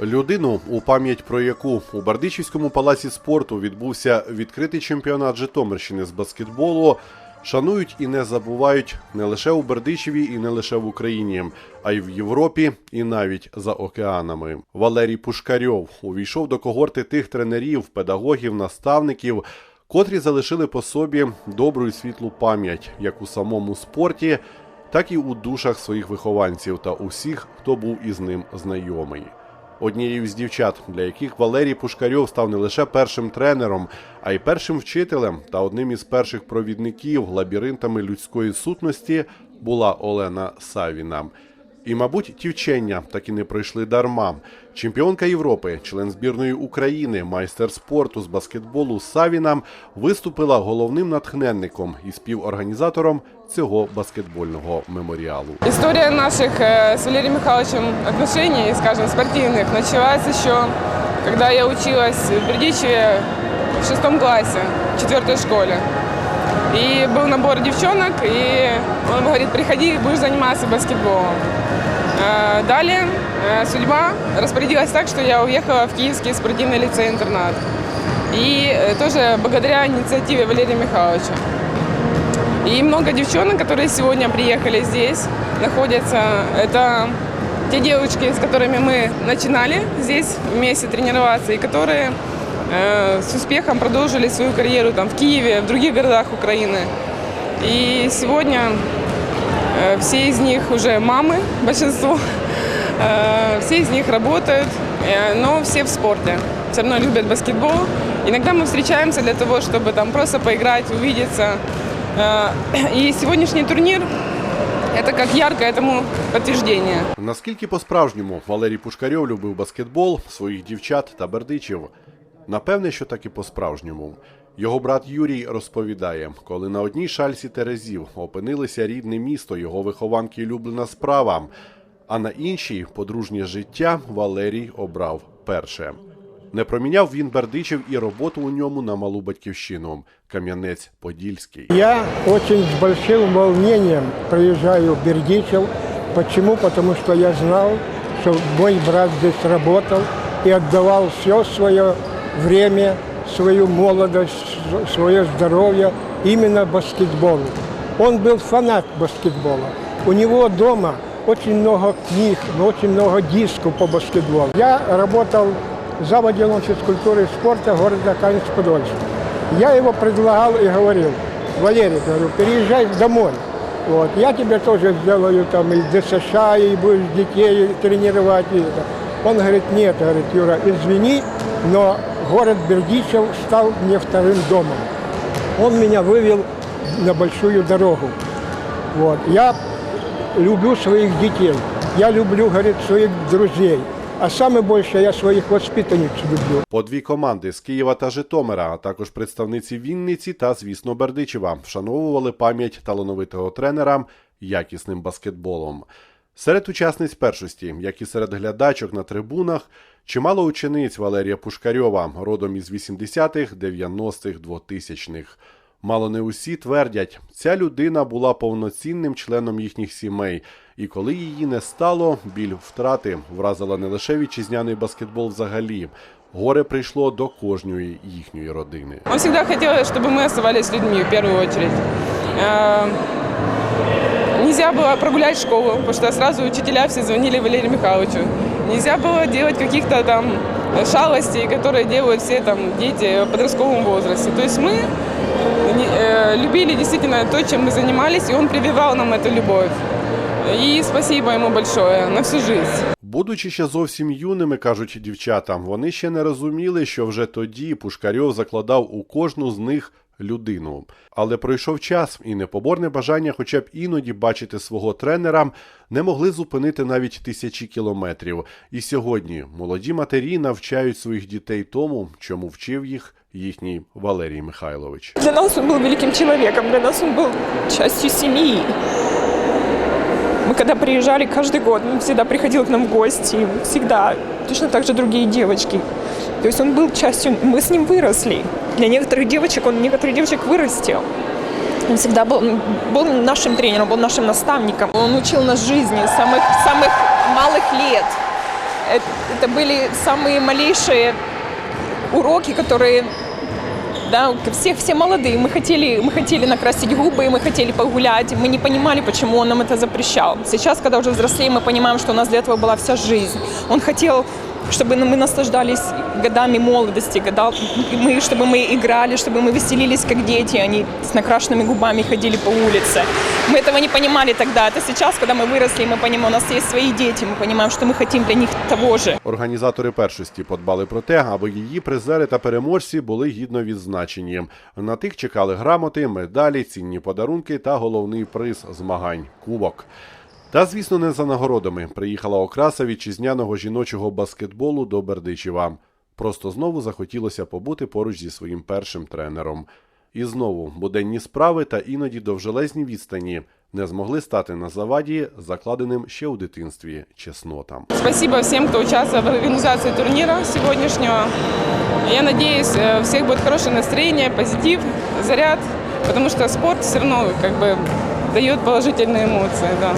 Людину, у пам'ять про яку у Бардичівському палаці спорту відбувся відкритий чемпіонат Житомирщини з баскетболу, шанують і не забувають не лише у Бердичеві і не лише в Україні, а й в Європі, і навіть за океанами. Валерій Пушкарьов увійшов до когорти тих тренерів, педагогів, наставників, котрі залишили по собі добру і світлу пам'ять як у самому спорті, так і у душах своїх вихованців та усіх, хто був із ним знайомий. Однією з дівчат, для яких Валерій Пушкарьов став не лише першим тренером, а й першим вчителем та одним із перших провідників лабіринтами людської сутності, була Олена Савіна. І, мабуть, ті вчення так і не пройшли дарма. Чемпіонка Європи, член збірної України, майстер спорту з баскетболу Савіна виступила головним натхненником і співорганізатором цього баскетбольного меморіалу. История наших э, с Валерием Михайловичем отношений, скажем, спортивных, началась еще, когда я училась в Бердичеве в шестом классе, в четвертой школе. И был набор девчонок, и он говорит, приходи, будешь заниматься баскетболом. Э, Далее э, судьба распорядилась так, что я уехала в Киевский спортивный лицей-интернат. И э, тоже благодаря инициативе Валерия Михайловича. И много девчонок, которые сегодня приехали здесь, находятся. Это те девочки, с которыми мы начинали здесь вместе тренироваться, и которые э, с успехом продолжили свою карьеру там, в Киеве, в других городах Украины. И сегодня э, все из них уже мамы, большинство. Э, все из них работают, э, но все в спорте. Все равно любят баскетбол. Иногда мы встречаемся для того, чтобы там просто поиграть, увидеться. Э, И сегодняшний турнир – это как яркое этому подтверждение. Наскільки по-справжньому Валерій Пушкарьов любив баскетбол, своїх дівчат та бердичів? Напевне, що так і по-справжньому. Його брат Юрій розповідає, коли на одній шальці Терезів опинилися рідне місто, його вихованки і улюблена справа, а на іншій подружнє життя Валерій обрав перше. Не проміняв він Бердичів і роботу у ньому на малу батьківщину Кам'янець-Подільський. Я очень с большим волнением приезжаю в Бердичев. Почему? Потому что я знал, что мой брат здесь работал и отдавал все свое время, свою молодость, свое здоровье именно баскетболу. Он был фанат баскетбола. У него дома очень много книг, очень много дисков по баскетболу. Я работал зав. отделом физкультуры и спорта города Каменец-Подольск. Я его предлагал и говорил, Валерий, говорю, переезжай домой. Вот, я тебе тоже сделаю там и ДСШ, и будешь детей тренировать. И это. Он говорит, нет, говорит, Юра, извини, но город Бердичев стал мне вторым домом. Он меня вывел на большую дорогу. Вот. Я люблю своих детей, я люблю, говорит, своих друзей. А саме більше я своїх воспитанниць люблю. По дві команди з Києва та Житомира, а також представниці Вінниці та, звісно, Бердичева вшановували пам'ять талановитого тренера якісним баскетболом. Серед учасниць першості, як і серед глядачок на трибунах, чимало учениць Валерія Пушкарьова, родом із 80-х, 90-х, 2000-х. Мало не усі твердять, ця людина була повноцінним членом їхніх сімей, і коли її не стало, біль втрати вразила не лише вітчизняний баскетбол взагалі. Горе прийшло до кожної їхньої родини. Он всегда хотел, чтобы мы оставались людьми в первую очередь Э, Нельзя было прогулять школу, потому что сразу учителя все звонили Валерию Михайловичу. Нельзя было делать каких-то там шалостей, которые делают все там дети в подростковом возрасте. То есть мы не- э, любили действительно то, чем мы занимались, и он прививал нам эту любовь. И спасибо ему большое на всю жизнь. Будучи ще зовсім юними, кажуть дівчата, вони ще не розуміли, що вже тоді Пушкарьов закладав у кожну з них людину. Але пройшов час, і непоборне бажання, хоча б іноді бачити свого тренера, не могли зупинити навіть тисячі кілометрів. І сьогодні молоді матері навчають своїх дітей тому, чому вчив їх їхній Валерій Михайлович. Для нас он был великим человеком, для нас он был частью семьи. Мы когда приезжали каждый год, он всегда приходил к нам в гости, всегда, точно так же другие девочки. То есть он был частью, мы с ним выросли. Для некоторых девочек он некоторых девочек вырастил. Он всегда был, был нашим тренером, был нашим наставником. Он учил нас жизни с самых, самых малых лет. э, это были самые малейшие уроки, которые да, все, все молодые, мы хотели, мы хотели накрасить губы, мы хотели погулять, мы не понимали, почему он нам это запрещал. Сейчас, когда уже взрослеем, мы понимаем, что у нас для этого была вся жизнь. Он хотел, чтобы мы наслаждались годами молодости, года, мы, чтобы мы играли, чтобы мы веселились как дети, а не с накрашенными губами ходили по улице. Мы этого не понимали тогда. Это сейчас, когда мы выросли, мы понимаем, у нас есть свои дети, мы понимаем, что мы хотим для них того же. Організатори першості подбали про те, аби її призери та переможці були гідно відзначені. На тих чекали грамоти, медалі, цінні подарунки та головний приз змагань кубок. Та, звісно, не за нагородами приїхала окраса вітчизняного жіночого баскетболу до Бердичева. Просто знову захотілося побути поруч зі своїм першим тренером. І знову буденні справи та іноді довжелезні відстані не змогли стати на заваді, закладеним ще у дитинстві чеснотам. Спасибо всем, кто участвовал в организации турнира сегодняшнего. Я надеюсь, э, у всех будет хорошее настроение, позитив, заряд, потому что спорт все равно как бы дает положительные эмоции. Да.